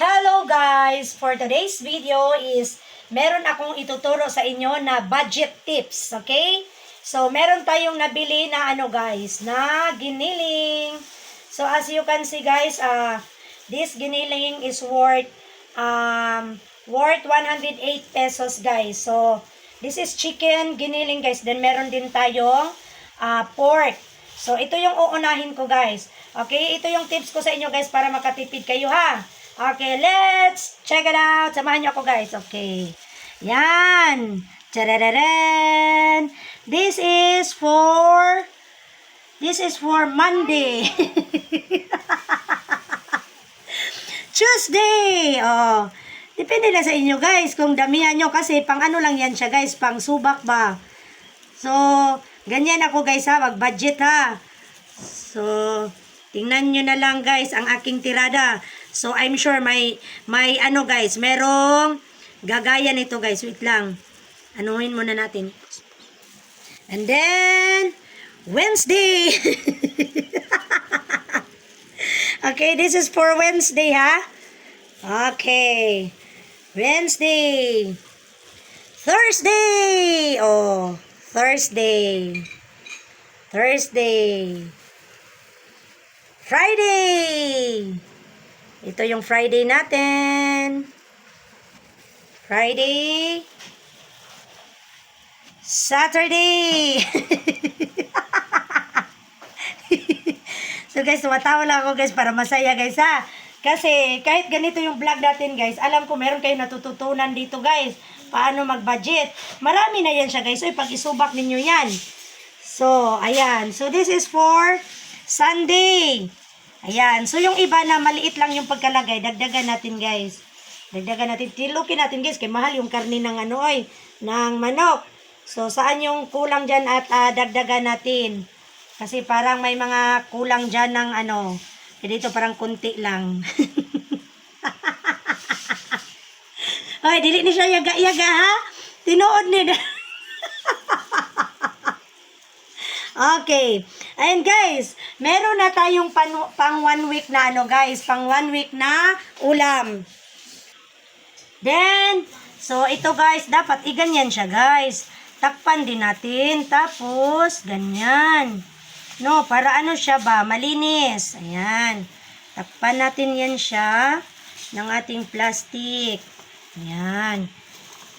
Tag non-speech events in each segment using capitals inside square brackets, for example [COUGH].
Hello guys! For today's video is meron akong ituturo sa inyo na budget tips, okay? So, meron tayong nabili na ano guys, na giniling. So, as you can see guys, uh, this giniling is worth um, worth 108 pesos guys. So, this is chicken giniling guys. Then, meron din tayong uh, pork. So, ito yung uunahin ko guys. Okay, ito yung tips ko sa inyo guys para makatipid kayo ha. Okay, let's check it out. Samahan niyo ako guys. Okay. Yan. Charararen. This is for This is for Monday. [LAUGHS] Tuesday. Oh. Depende na sa inyo guys kung damihan nyo kasi pang ano lang yan siya guys, pang subak ba. So, ganyan ako guys ha, mag-budget ha. So, tingnan nyo na lang guys ang aking tirada. So, I'm sure may, may ano guys, merong gagaya nito guys. Wait lang. Anuhin muna natin. And then, Wednesday. [LAUGHS] okay, this is for Wednesday ha. Okay. Wednesday. Thursday. Oh, Thursday. Thursday. Friday. Ito yung Friday natin. Friday. Saturday. [LAUGHS] so guys, tumatawa lang ako guys para masaya guys ha. Kasi kahit ganito yung vlog natin guys, alam ko meron kayong natututunan dito guys. Paano mag-budget. Marami na yan siya guys. So, pag isubak ninyo yan. So, ayan. So, this is for Sunday. Ayan. So, yung iba na maliit lang yung pagkalagay, dagdagan natin guys. Dagdagan natin. Tilukin natin guys, kay mahal yung karni ng ano oy, ng manok. So, saan yung kulang dyan at ah, dagdagan natin? Kasi parang may mga kulang dyan ng ano. Eh, dito parang kunti lang. [LAUGHS] Ay, dili ni siya yaga-yaga ha. Tinuod ni. [LAUGHS] okay. Ayan guys, meron na tayong pan, pang one week na ano guys, pang one week na ulam. Then, so ito guys, dapat iganyan siya guys. Takpan din natin, tapos ganyan. No, para ano siya ba, malinis. Ayan. Takpan natin yan siya ng ating plastic. Ayan.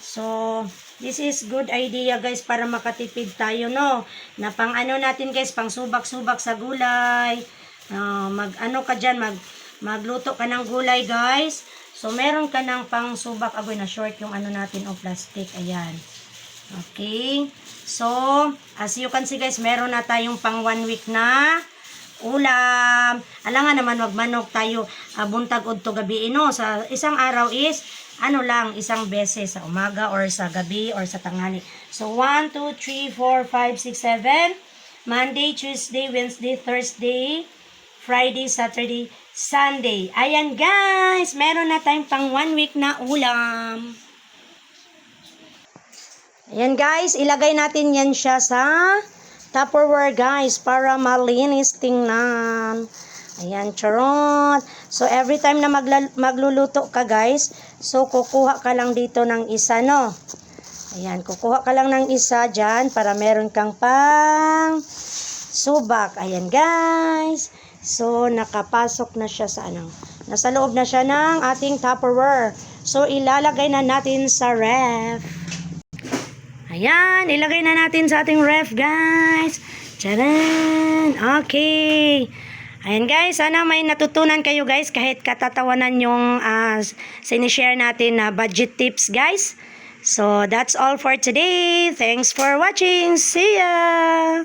So, this is good idea guys para makatipid tayo no. Na pang ano natin guys, pang subak-subak sa gulay. Ah, mag ano ka diyan, mag magluto ka ng gulay guys. So, meron ka ng pang subak. Agoy na short yung ano natin o plastic. Ayan. Okay. So, as you can see guys, meron na tayong pang one week na ulam. Alangan naman wag manok tayo uh, buntag udto gabi no. Sa isang araw is ano lang, isang beses sa umaga or sa gabi or sa tanghali. So, 1, 2, 3, 4, 5, 6, 7. Monday, Tuesday, Wednesday, Thursday, Friday, Saturday, Sunday. Ayan guys, meron na tayong pang one week na ulam. Ayan guys, ilagay natin yan siya sa Tupperware guys para malinis tingnan. Ayan, charot. So, every time na magluluto ka guys, so kukuha ka lang dito ng isa, no? Ayan, kukuha ka lang ng isa dyan para meron kang pang subak. Ayan guys. So, nakapasok na siya sa ano. Nasa loob na siya ng ating Tupperware. So, ilalagay na natin sa ref. Ayan, ilagay na natin sa ating ref, guys. Tcharan! Okay. Ayan, guys. Sana may natutunan kayo, guys, kahit katatawanan yung uh, sinishare natin na budget tips, guys. So, that's all for today. Thanks for watching. See ya!